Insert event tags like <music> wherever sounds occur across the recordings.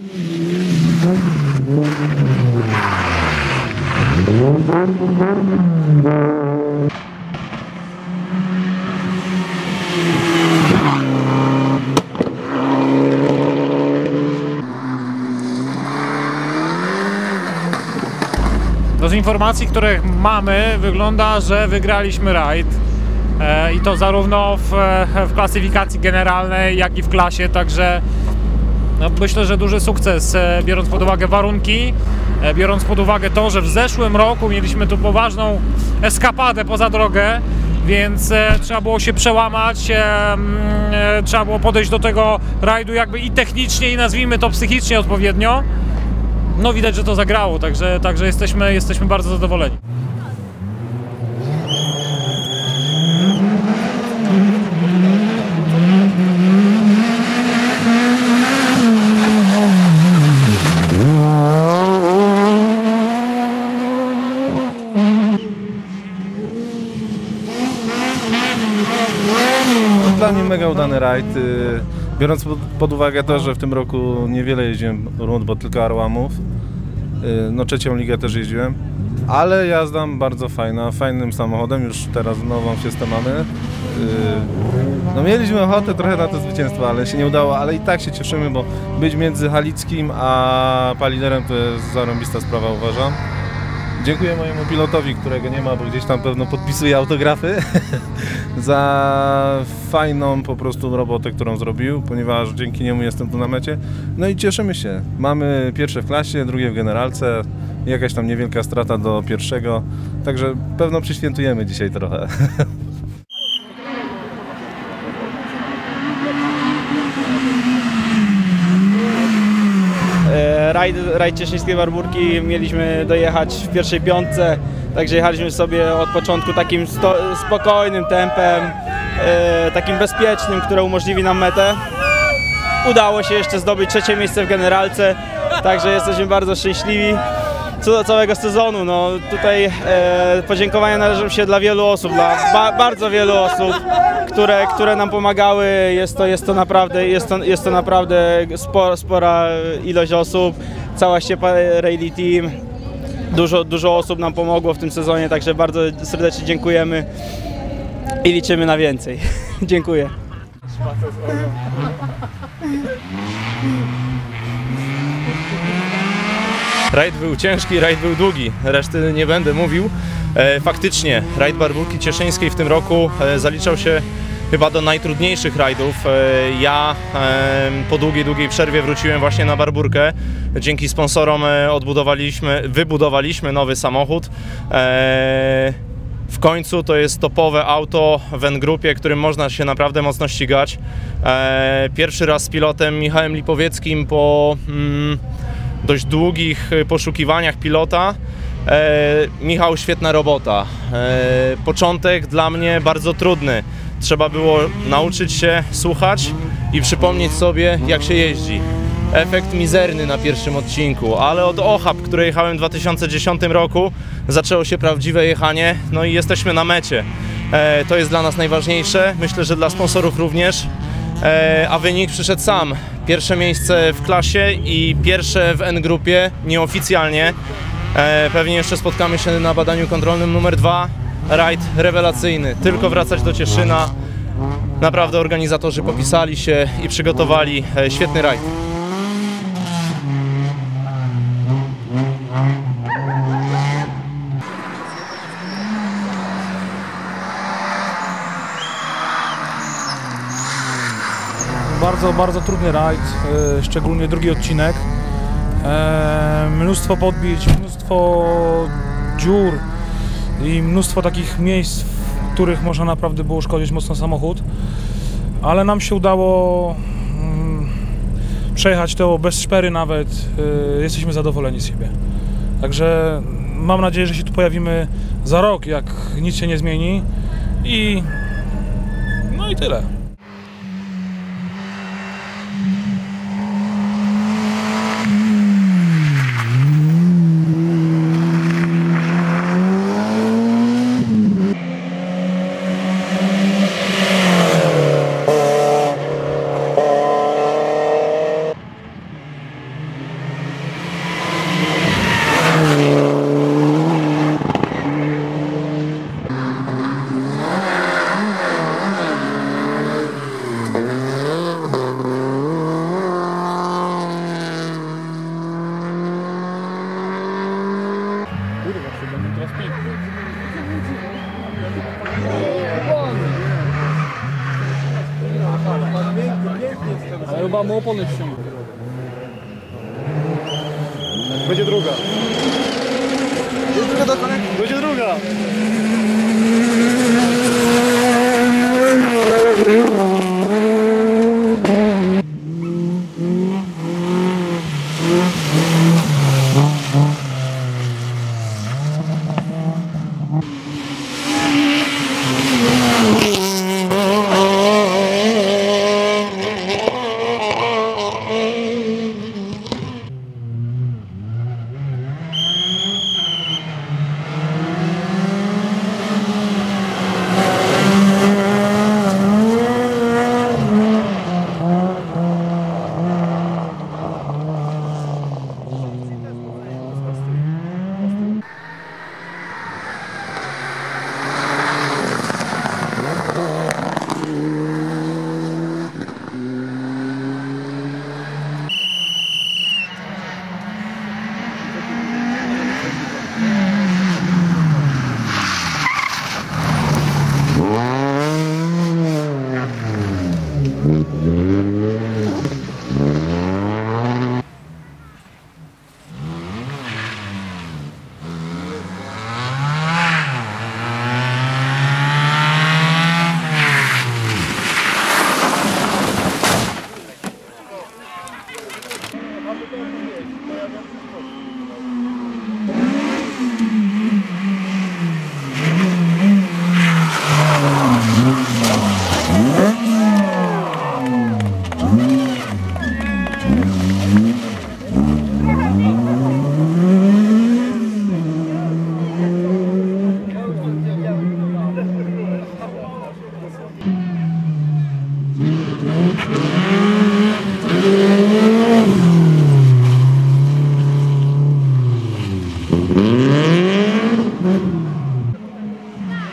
No z informacji, które mamy, wygląda, że wygraliśmy rajd. E, I to zarówno w, e, w klasyfikacji generalnej, jak i w klasie, także no myślę, że duży sukces, e, biorąc pod uwagę warunki, e, biorąc pod uwagę to, że w zeszłym roku mieliśmy tu poważną eskapadę poza drogę, więc e, trzeba było się przełamać, mm, trzeba było podejść do tego rajdu jakby i technicznie, i nazwijmy to psychicznie odpowiednio. No widać, że to zagrało, także, także jesteśmy, jesteśmy bardzo zadowoleni. Udany rajd. y, Biorąc pod- pod uwagę to, że w tym roku niewiele jeździłem rund, bo tylko Arłamów. y, No trzecią ligę też jeździłem. Ale jazda bardzo fajna, fajnym samochodem, już teraz nową fiestę mamy. Y, No mieliśmy ochotę trochę na to zwycięstwo, ale się nie udało, ale i tak się cieszymy, bo być między Halickim a Paliderem to jest zarąbista sprawa uważam. Dziękuję mojemu pilotowi, którego nie ma, bo gdzieś tam pewno podpisuje autografy, <laughs> za fajną po prostu robotę, którą zrobił, ponieważ dzięki niemu jestem tu na mecie. No i cieszymy się. Mamy pierwsze w klasie, drugie w generalce, jakaś tam niewielka strata do pierwszego, także pewno przyświętujemy dzisiaj trochę. <laughs> E, Rajd, rajd Cieszyńskiej Barburki mieliśmy dojechać w pierwszej piątce, także jechaliśmy sobie od początku takim spokojnym tempem, e, takim bezpiecznym, które umożliwi nam metę. Udało się jeszcze zdobyć trzecie miejsce w generalce, także jesteśmy bardzo szczęśliwi. Co do całego sezonu, no tutaj e, podziękowania należą się dla wielu osób, dla ba, bardzo wielu osób, które, które nam pomagały. Jest to, jest to naprawdę, jest to, jest to naprawdę spora, spora ilość osób. Cała ściepa Rally Team. Dużo, dużo osób nam pomogło w tym sezonie, także bardzo serdecznie dziękujemy i liczymy na więcej. <laughs> Dziękuję. Rajd był ciężki, rajd był długi, reszty nie będę mówił. E, faktycznie, rajd Barbórki Cieszyńskiej w tym roku e, zaliczał się chyba do najtrudniejszych rajdów. E, ja po długiej, długiej przerwie wróciłem właśnie na Barbórkę. Dzięki sponsorom odbudowaliśmy, wybudowaliśmy nowy samochód. W końcu to jest topowe auto w N-grupie, którym można się naprawdę mocno ścigać. Pierwszy raz z pilotem Michałem Lipowieckim po mm, dość długich y, poszukiwaniach pilota. E, Michał, świetna robota. E, początek dla mnie bardzo trudny. Trzeba było nauczyć się słuchać i przypomnieć sobie, jak się jeździ. Efekt mizerny na pierwszym odcinku, ale od Ochab, które jechałem w 2010 roku, zaczęło się prawdziwe jechanie, no i jesteśmy na mecie. E, to jest dla nas najważniejsze, myślę, że dla sponsorów również. E, a wynik przyszedł sam. Pierwsze miejsce w klasie i pierwsze w N-grupie, nieoficjalnie. E, pewnie jeszcze spotkamy się na badaniu kontrolnym numer dwa. Rajd rewelacyjny, tylko wracać do Cieszyna. Naprawdę organizatorzy popisali się i przygotowali e, świetny rajd. Bardzo, bardzo trudny rajd, e, szczególnie drugi odcinek. E, mnóstwo podbić, mnóstwo dziur i mnóstwo takich miejsc, w których można naprawdę było szkodzić mocno samochód. Ale nam się udało mm, przejechać to bez szpery nawet. E, jesteśmy zadowoleni z siebie. Także mam nadzieję, że się tu pojawimy za rok, jak nic się nie zmieni. I no i tyle. Chyba mu opony ściągnął. Będzie druga. Będzie druga.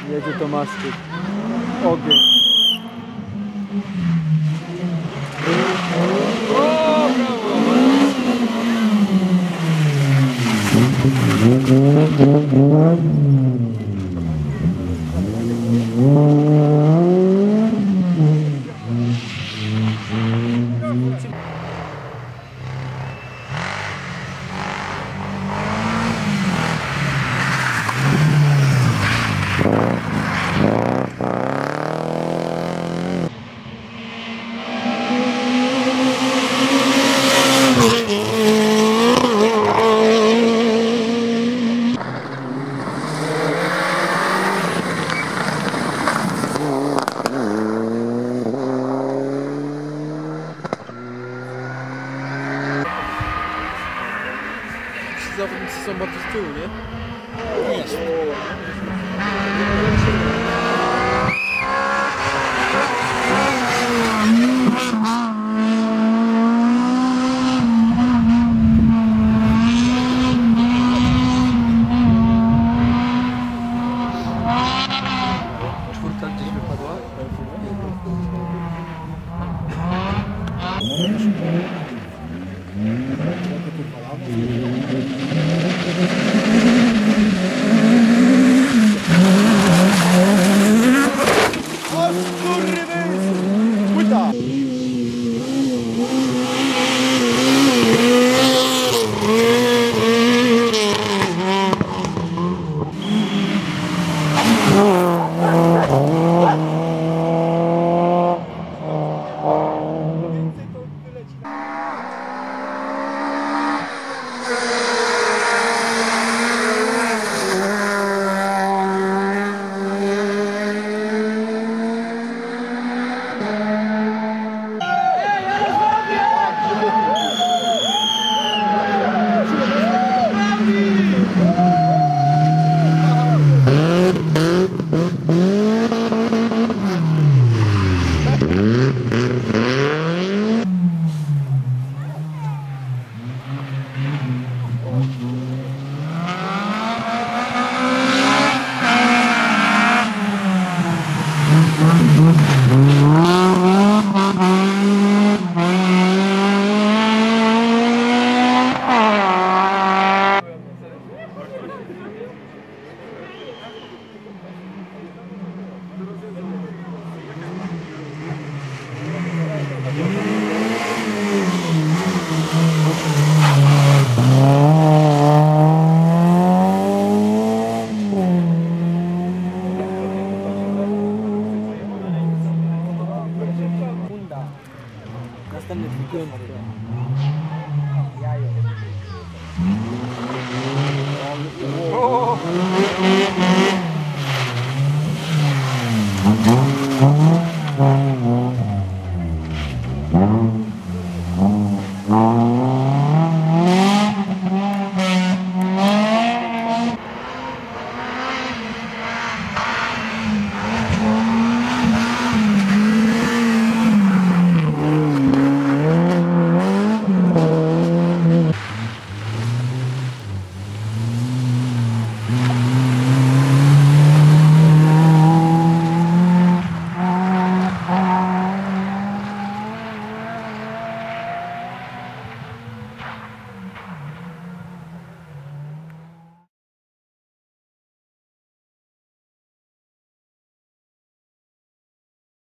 Jedzie Tomaszczyk. Ogień. są bardzo z tyłu, Mm-hmm.